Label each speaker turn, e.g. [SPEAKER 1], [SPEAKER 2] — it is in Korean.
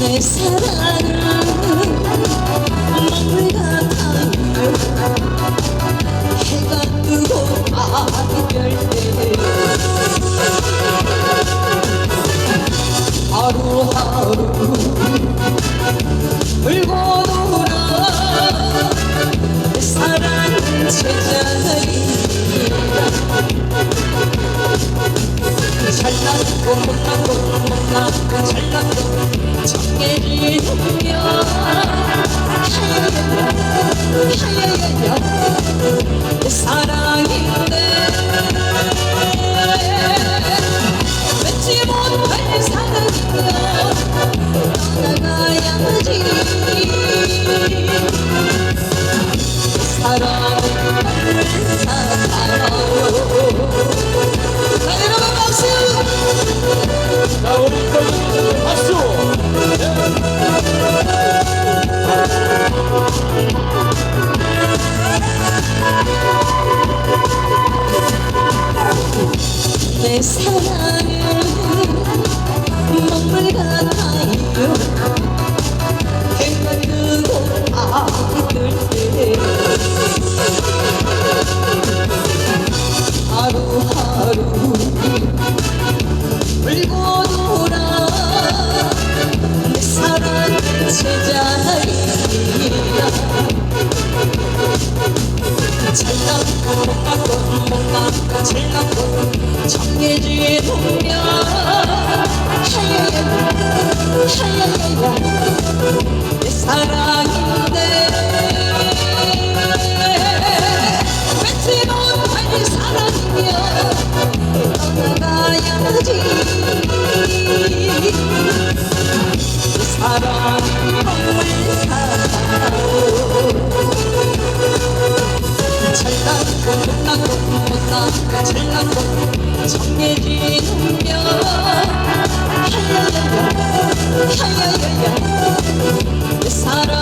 [SPEAKER 1] 내 사랑은 막불 같아 해가 뜨고 아 사랑인데 못할
[SPEAKER 2] 사랑이면 떠나가야지!
[SPEAKER 1] 내 사랑은 먹물 같아요 찰나고 못가고 못가 찰나고 정해진 운명 하야야 하야야야 내 사랑인 찰나고 정해진 운명 하야야야 하야야야 내 사랑인데